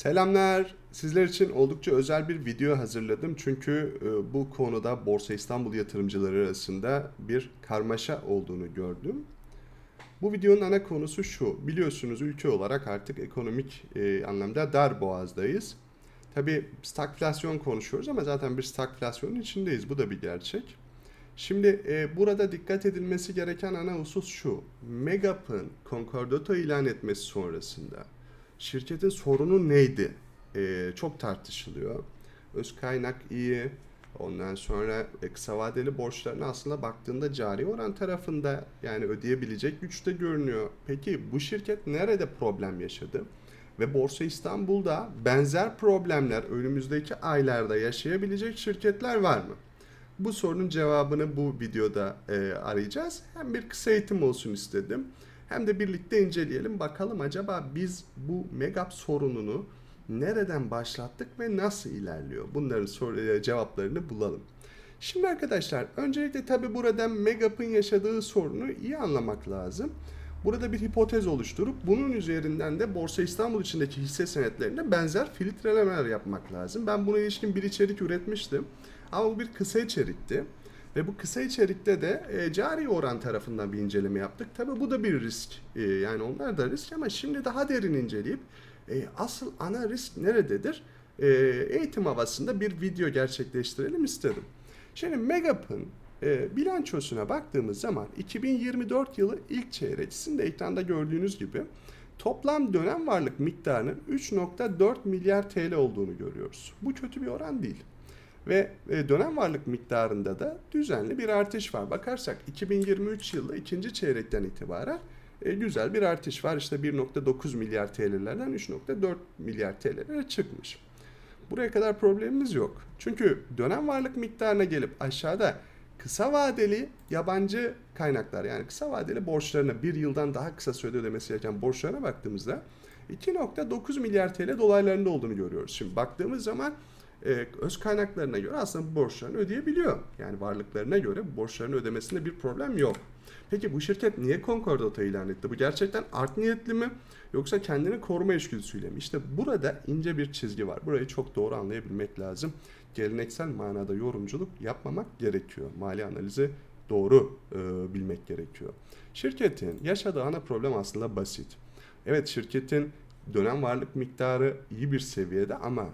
Selamlar. Sizler için oldukça özel bir video hazırladım. Çünkü e, bu konuda Borsa İstanbul yatırımcıları arasında bir karmaşa olduğunu gördüm. Bu videonun ana konusu şu. Biliyorsunuz ülke olarak artık ekonomik e, anlamda dar boğazdayız. Tabi stagflasyon konuşuyoruz ama zaten bir stagflasyonun içindeyiz. Bu da bir gerçek. Şimdi e, burada dikkat edilmesi gereken ana husus şu. Megap'ın konkordato ilan etmesi sonrasında şirketin sorunu neydi? E, çok tartışılıyor. Öz kaynak iyi. Ondan sonra e, kısa vadeli borçlarına aslında baktığında cari oran tarafında yani ödeyebilecek güçte görünüyor. Peki bu şirket nerede problem yaşadı? Ve Borsa İstanbul'da benzer problemler önümüzdeki aylarda yaşayabilecek şirketler var mı? Bu sorunun cevabını bu videoda e, arayacağız. Hem bir kısa eğitim olsun istedim. Hem de birlikte inceleyelim. Bakalım acaba biz bu Megap sorununu nereden başlattık ve nasıl ilerliyor? Bunların soru, e, cevaplarını bulalım. Şimdi arkadaşlar öncelikle tabi burada Megap'ın yaşadığı sorunu iyi anlamak lazım. Burada bir hipotez oluşturup bunun üzerinden de Borsa İstanbul içindeki hisse senetlerine benzer filtrelemeler yapmak lazım. Ben buna ilişkin bir içerik üretmiştim. Ama bu bir kısa içerikti. Ve bu kısa içerikte de e, cari oran tarafından bir inceleme yaptık. Tabi bu da bir risk. E, yani onlar da risk ama şimdi daha derin inceleyip e, asıl ana risk nerededir? E, eğitim havasında bir video gerçekleştirelim istedim. Şimdi Megap'ın e, bilançosuna baktığımız zaman 2024 yılı ilk çeyreğinde ekranda gördüğünüz gibi toplam dönem varlık miktarının 3.4 milyar TL olduğunu görüyoruz. Bu kötü bir oran değil. Ve e, dönem varlık miktarında da düzenli bir artış var. Bakarsak 2023 yılı ikinci çeyrekten itibaren e, güzel bir artış var. İşte 1.9 milyar TL'lerden 3.4 milyar TL'lere çıkmış. Buraya kadar problemimiz yok. Çünkü dönem varlık miktarına gelip aşağıda kısa vadeli yabancı kaynaklar yani kısa vadeli borçlarına bir yıldan daha kısa sürede ödemesi gereken borçlarına baktığımızda 2.9 milyar TL dolaylarında olduğunu görüyoruz. Şimdi baktığımız zaman e, öz kaynaklarına göre aslında borçlarını ödeyebiliyor. Yani varlıklarına göre borçlarını ödemesinde bir problem yok. Peki bu şirket niye konkordato ilan etti? Bu gerçekten art niyetli mi yoksa kendini koruma içgüdüsüyle mi? İşte burada ince bir çizgi var. Burayı çok doğru anlayabilmek lazım. Geleneksel manada yorumculuk yapmamak gerekiyor. Mali analizi doğru e, bilmek gerekiyor. Şirketin yaşadığı ana problem aslında basit. Evet şirketin dönem varlık miktarı iyi bir seviyede ama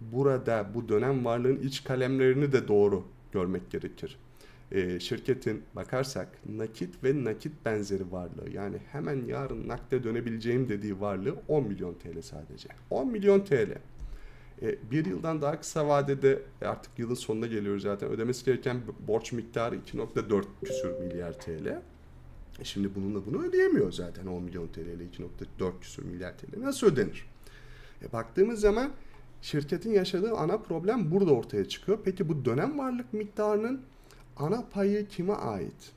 burada bu dönem varlığın iç kalemlerini de doğru görmek gerekir. E, şirketin bakarsak nakit ve nakit benzeri varlığı yani hemen yarın nakde dönebileceğim dediği varlığı 10 milyon TL sadece. 10 milyon TL. E, bir yıldan daha kısa vadede e, artık yılın sonuna geliyoruz zaten ödemesi gereken borç miktarı 2.4 küsür milyar TL. E şimdi bununla bunu ödeyemiyor zaten 10 milyon TL ile 2.4 küsür milyar TL. Nasıl ödenir? E, baktığımız zaman şirketin yaşadığı ana problem burada ortaya çıkıyor. Peki bu dönem varlık miktarının ana payı kime ait?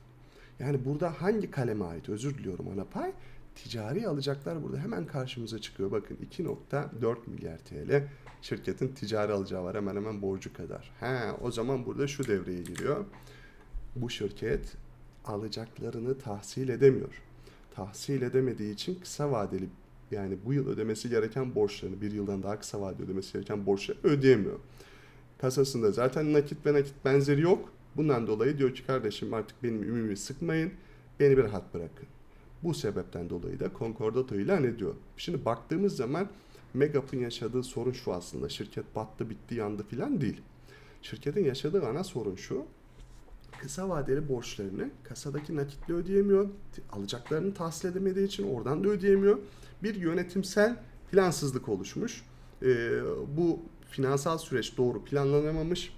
Yani burada hangi kaleme ait? Özür diliyorum ana pay. Ticari alacaklar burada hemen karşımıza çıkıyor. Bakın 2.4 milyar TL şirketin ticari alacağı var hemen hemen borcu kadar. He, o zaman burada şu devreye giriyor. Bu şirket alacaklarını tahsil edemiyor. Tahsil edemediği için kısa vadeli yani bu yıl ödemesi gereken borçlarını bir yıldan daha kısa vadede ödemesi gereken borçları ödeyemiyor. Kasasında zaten nakit ve nakit benzeri yok. Bundan dolayı diyor ki kardeşim artık benim ümümü sıkmayın. Beni bir rahat bırakın. Bu sebepten dolayı da konkordato ilan ediyor. Şimdi baktığımız zaman Megap'ın yaşadığı sorun şu aslında. Şirket battı, bitti, yandı filan değil. Şirketin yaşadığı ana sorun şu. Kısa vadeli borçlarını kasadaki nakitle ödeyemiyor. Alacaklarını tahsil edemediği için oradan da ödeyemiyor. Bir yönetimsel plansızlık oluşmuş. Ee, bu finansal süreç doğru planlanamamış.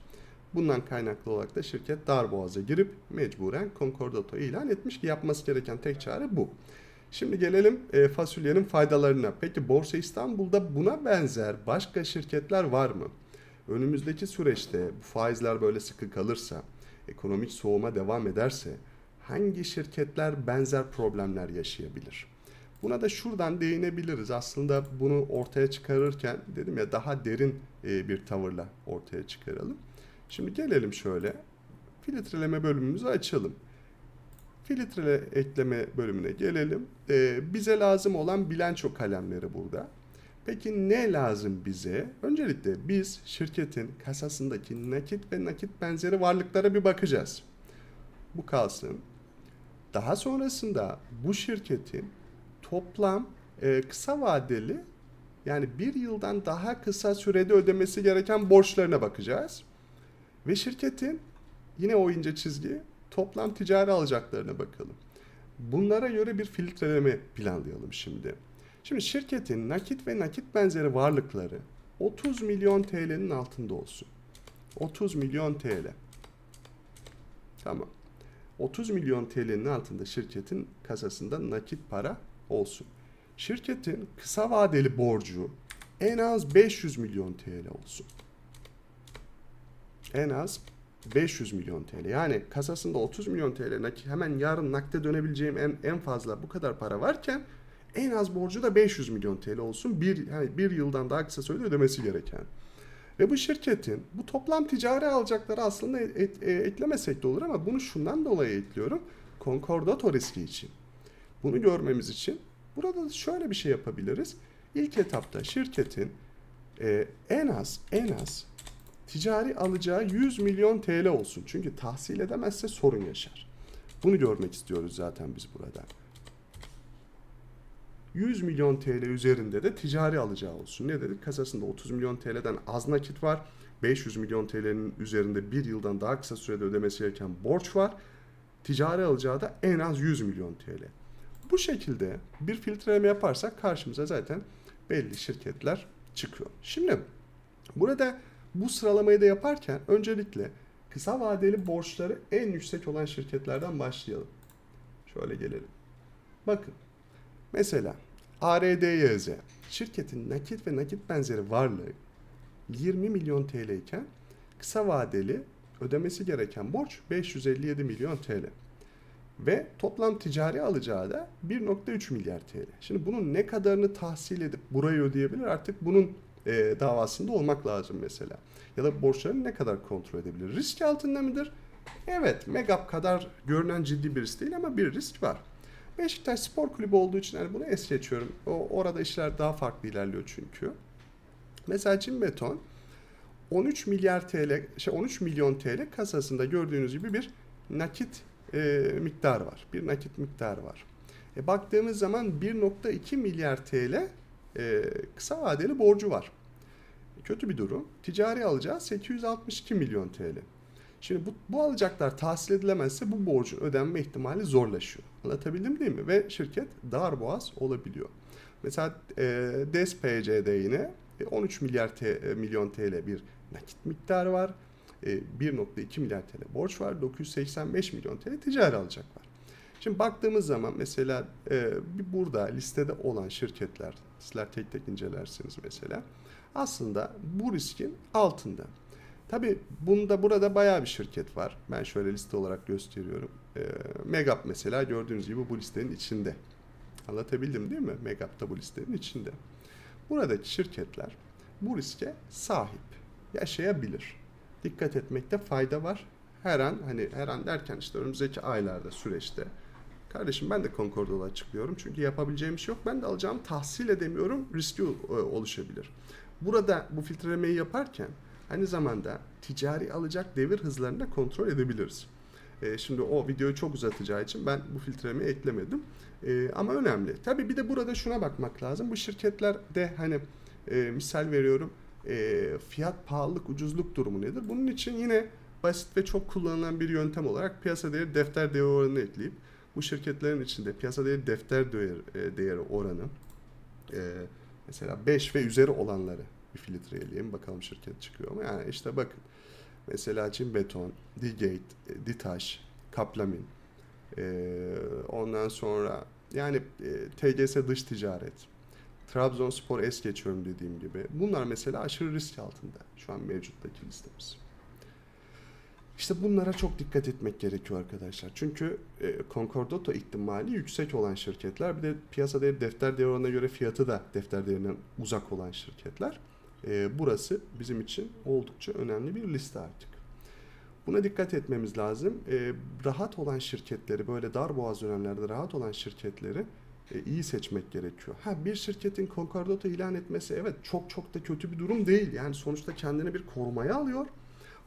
Bundan kaynaklı olarak da şirket darboğaza girip mecburen konkordato ilan etmiş ki yapması gereken tek çare bu. Şimdi gelelim e, fasulyenin faydalarına. Peki Borsa İstanbul'da buna benzer başka şirketler var mı? Önümüzdeki süreçte bu faizler böyle sıkı kalırsa, ekonomik soğuma devam ederse hangi şirketler benzer problemler yaşayabilir? Buna da şuradan değinebiliriz. Aslında bunu ortaya çıkarırken dedim ya daha derin e, bir tavırla ortaya çıkaralım. Şimdi gelelim şöyle filtreleme bölümümüzü açalım. Filtre ekleme bölümüne gelelim. Ee, bize lazım olan bilanço kalemleri burada. Peki ne lazım bize? Öncelikle biz şirketin kasasındaki nakit ve nakit benzeri varlıklara bir bakacağız. Bu kalsın. Daha sonrasında bu şirketin toplam e, kısa vadeli yani bir yıldan daha kısa sürede ödemesi gereken borçlarına bakacağız. Ve şirketin yine o ince çizgi toplam ticari alacaklarına bakalım. Bunlara göre bir filtreleme planlayalım şimdi. Şimdi şirketin nakit ve nakit benzeri varlıkları 30 milyon TL'nin altında olsun. 30 milyon TL. Tamam. 30 milyon TL'nin altında şirketin kasasında nakit para olsun. Şirketin kısa vadeli borcu en az 500 milyon TL olsun. En az 500 milyon TL. Yani kasasında 30 milyon TL nakit, hemen yarın nakde dönebileceğim en, en fazla bu kadar para varken en az borcu da 500 milyon TL olsun. Bir, yani bir yıldan daha kısa sürede ödemesi gereken. Ve bu şirketin bu toplam ticari alacakları aslında et, et- e, eklemesek de olur ama bunu şundan dolayı ekliyorum. Konkordato riski için. Bunu görmemiz için burada da şöyle bir şey yapabiliriz. İlk etapta şirketin e, en az en az ticari alacağı 100 milyon TL olsun. Çünkü tahsil edemezse sorun yaşar. Bunu görmek istiyoruz zaten biz burada. 100 milyon TL üzerinde de ticari alacağı olsun. Ne dedik? Kasasında 30 milyon TL'den az nakit var. 500 milyon TL'nin üzerinde bir yıldan daha kısa sürede ödemesi gereken borç var. Ticari alacağı da en az 100 milyon TL. Bu şekilde bir filtreleme yaparsak karşımıza zaten belli şirketler çıkıyor. Şimdi burada bu sıralamayı da yaparken öncelikle kısa vadeli borçları en yüksek olan şirketlerden başlayalım. Şöyle gelelim. Bakın Mesela ARDYZ şirketin nakit ve nakit benzeri varlığı 20 milyon TL iken kısa vadeli ödemesi gereken borç 557 milyon TL. Ve toplam ticari alacağı da 1.3 milyar TL. Şimdi bunun ne kadarını tahsil edip burayı ödeyebilir artık bunun e, davasında olmak lazım mesela. Ya da borçlarını ne kadar kontrol edebilir? Risk altında mıdır? Evet, Megap kadar görünen ciddi bir risk değil ama bir risk var. Beşiktaş Spor Kulübü olduğu için hani bunu es geçiyorum. O, orada işler daha farklı ilerliyor çünkü. Mesela Çin Beton 13 milyar TL, şey 13 milyon TL kasasında gördüğünüz gibi bir nakit e, miktarı var. Bir nakit miktarı var. E, baktığımız zaman 1.2 milyar TL e, kısa vadeli borcu var. Kötü bir durum. Ticari alacağı 862 milyon TL. Şimdi bu, bu alacaklar tahsil edilemezse bu borcun ödenme ihtimali zorlaşıyor. Anlatabildim değil mi? Ve şirket darboğaz olabiliyor. Mesela e, DESPC'de yine e, 13 milyar te, e, milyon TL bir nakit miktarı var. E, 1.2 milyar TL borç var. 985 milyon TL ticari alacak var. Şimdi baktığımız zaman mesela e, burada listede olan şirketler, sizler tek tek incelersiniz mesela. Aslında bu riskin altında. Tabi bunda burada bayağı bir şirket var. Ben şöyle liste olarak gösteriyorum. E, Megap mesela gördüğünüz gibi bu listenin içinde. Anlatabildim değil mi? Megap da bu listenin içinde. Buradaki şirketler bu riske sahip. Yaşayabilir. Dikkat etmekte fayda var. Her an hani her an derken işte önümüzdeki aylarda süreçte Kardeşim ben de Concord'u açıklıyorum. Çünkü yapabileceğim şey yok. Ben de alacağım tahsil edemiyorum. Riski e, oluşabilir. Burada bu filtrelemeyi yaparken aynı zamanda ticari alacak devir hızlarını da kontrol edebiliriz. E, şimdi o videoyu çok uzatacağı için ben bu filtrelemeyi eklemedim. E, ama önemli. Tabii bir de burada şuna bakmak lazım. Bu şirketlerde hani e, misal veriyorum e, fiyat pahalılık ucuzluk durumu nedir? Bunun için yine basit ve çok kullanılan bir yöntem olarak piyasa değeri defter değeri oranını ekleyip bu şirketlerin içinde piyasa değeri defter değeri, e, oranı e, mesela 5 ve üzeri olanları bir filtreleyelim bakalım şirket çıkıyor mu? Yani işte bakın mesela Çin Beton, D-Gate, e, Ditaş, Kaplamin e, ondan sonra yani e, TGS dış ticaret Trabzonspor es geçiyorum dediğim gibi. Bunlar mesela aşırı risk altında şu an mevcuttaki listemiz. İşte bunlara çok dikkat etmek gerekiyor arkadaşlar. Çünkü e, Concordato ihtimali yüksek olan şirketler bir de piyasa değeri defter değeri oranına göre fiyatı da defter değerinden uzak olan şirketler. E, burası bizim için oldukça önemli bir liste artık. Buna dikkat etmemiz lazım. E, rahat olan şirketleri böyle dar boğaz dönemlerde rahat olan şirketleri e, iyi seçmek gerekiyor. Ha bir şirketin konkordato ilan etmesi evet çok çok da kötü bir durum değil. Yani sonuçta kendini bir korumaya alıyor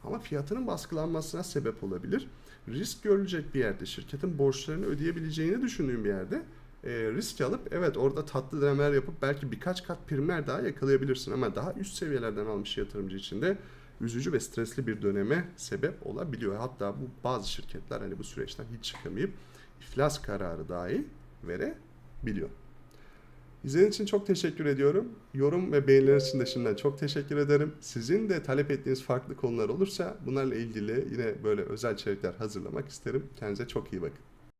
ama fiyatının baskılanmasına sebep olabilir. Risk görülecek bir yerde, şirketin borçlarını ödeyebileceğini düşündüğün bir yerde e, risk alıp evet orada tatlı denemeler yapıp belki birkaç kat primler daha yakalayabilirsin ama daha üst seviyelerden almış yatırımcı için de üzücü ve stresli bir döneme sebep olabiliyor. Hatta bu bazı şirketler hani bu süreçten hiç çıkamayıp iflas kararı dahi verebiliyor. İzlediğiniz için çok teşekkür ediyorum. Yorum ve beğenileriniz için de şimdiden çok teşekkür ederim. Sizin de talep ettiğiniz farklı konular olursa bunlarla ilgili yine böyle özel içerikler hazırlamak isterim. Kendinize çok iyi bakın.